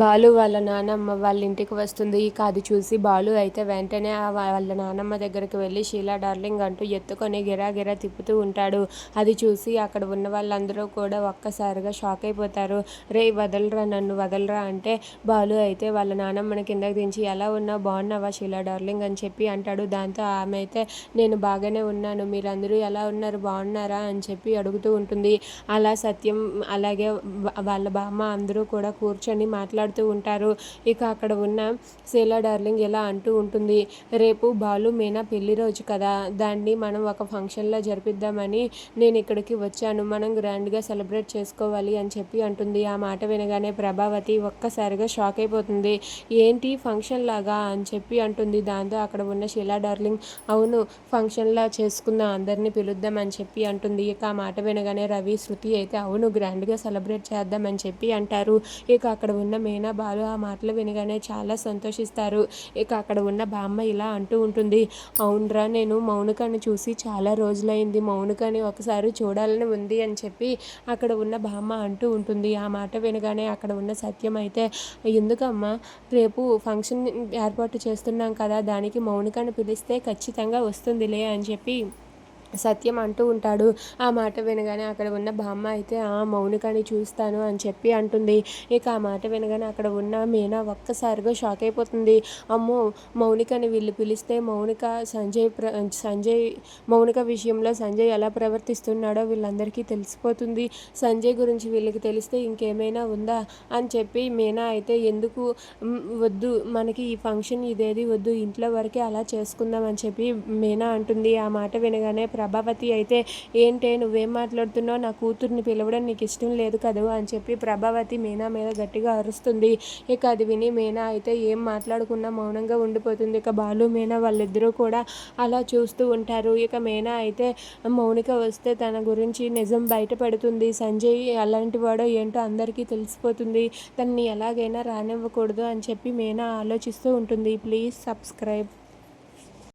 బాలు వాళ్ళ నానమ్మ వాళ్ళ ఇంటికి వస్తుంది. ఇక అది చూసి బాలు అయితే వెంటనే వాళ్ళ నానమ్మ దగ్గరికి వెళ్ళి షీలా డార్లింగ్ అంటూ ఎత్తుకొని గిరా గిరా తిప్పుతూ ఉంటాడు. అది చూసి అక్కడ ఉన్న వాళ్ళందరూ కూడా ఒక్కసారిగా షాక్ అయిపోతారు. రే వదలరా నన్ను వదలరా అంటే బాలు అయితే వాళ్ళ నానమ్మని కిందకి దించి ఎలా ఉన్నా బాగున్నావా షీలా డార్లింగ్ అని చెప్పి అంటాడు. దాంతో ఆమె అయితే నేను బాగానే ఉన్నాను. మీరందరూ ఎలా ఉన్నారు? బాగున్నారా? అని చెప్పి అడుగుతూ ఉంటుంది. అలా సత్యం అలాగే వాళ్ళ బామ్మ అందరూ కూడా కూర్చొని మాట్లాడు మాట్లాడుతూ ఉంటారు. ఇక అక్కడ ఉన్న శీలా డార్లింగ్ ఎలా అంటూ ఉంటుంది రేపు బాలు మీనా పెళ్ళి రోజు కదా దాన్ని మనం ఒక ఫంక్షన్లో జరిపిద్దామని నేను ఇక్కడికి వచ్చాను. మనం గ్రాండ్గా సెలబ్రేట్ చేసుకోవాలి అని చెప్పి అంటుంది. ఆ మాట వినగానే ప్రభావతి ఒక్కసారిగా షాక్ అయిపోతుంది. ఏంటి ఫంక్షన్ లాగా అని చెప్పి అంటుంది. దాంతో అక్కడ ఉన్న షీలా డార్లింగ్ అవును ఫంక్షన్లా చేసుకుందాం అందరినీ పిలుద్దాం అని చెప్పి అంటుంది. ఇక ఆ మాట వినగానే రవి శృతి అయితే అవును గ్రాండ్గా సెలబ్రేట్ చేద్దామని చెప్పి అంటారు. ఇక అక్కడ ఉన్న మీనా బాలు ఆ మాటలు వినగానే చాలా సంతోషిస్తారు. ఇక అక్కడ ఉన్న బామ్మ ఇలా అంటూ ఉంటుంది. అవునరా నేను మౌనికని చూసి చాలా రోజులైంది. మౌనికని ఒకసారి చూడాలని ఉంది అని చెప్పి అక్కడ ఉన్న బామ్మ అంటూ ఉంటుంది. ఆ మాట వినగానే అక్కడ ఉన్న సత్యం అయితే ఎందుకమ్మా రేపు ఫంక్షన్ ఏర్పాటు చేస్తున్నాం కదా దానికి మౌనికను పిలిస్తే ఖచ్చితంగా వస్తుందిలే అని చెప్పి సత్యం అంటూ ఉంటాడు. ఆ మాట వినగానే అక్కడ ఉన్న బామ్మ అయితే ఆ మౌనికని చూస్తాను అని చెప్పి అంటుంది. ఇక ఆ మాట వినగానే అక్కడ ఉన్న మీనా ఒక్కసారిగా షాక్ అయిపోతుంది. అమ్మో మౌనికని వీళ్ళు పిలిస్తే మౌనిక సంజయ్ ప్ర సంజయ్ మౌనిక విషయంలో సంజయ్ ఎలా ప్రవర్తిస్తున్నాడో వీళ్ళందరికీ తెలిసిపోతుంది. సంజయ్ గురించి వీళ్ళకి తెలిస్తే ఇంకేమైనా ఉందా? అని చెప్పి మీనా అయితే ఎందుకు? వద్దు. మనకి ఈ ఫంక్షన్ ఇదేది వద్దు. ఇంట్లో వరకే అలా చేసుకుందాం అని చెప్పి మీనా అంటుంది. ఆ మాట వినగానే ప్రభావతి అయితే ఏంటే నువ్వేం మాట్లాడుతున్నావు? నా కూతుర్ని పిలవడం నీకు ఇష్టం లేదు కదా? అని చెప్పి ప్రభావతి మీనా మీద గట్టిగా అరుస్తుంది. ఇక అది విని మీనా అయితే ఏం మాట్లాడకుండా మౌనంగా ఉండిపోతుంది. ఇక బాలు మీనా వాళ్ళిద్దరూ కూడా అలా చూస్తూ ఉంటారు. ఇక మీనా అయితే మౌనిక వస్తే తన గురించి నిజం బయటపడుతుంది. సంజయ్ అలాంటి వాడో ఏంటో అందరికీ తెలిసిపోతుంది. తనని ఎలాగైనా రానివ్వకూడదు అని చెప్పి మీనా ఆలోచిస్తూ ఉంటుంది. Please subscribe.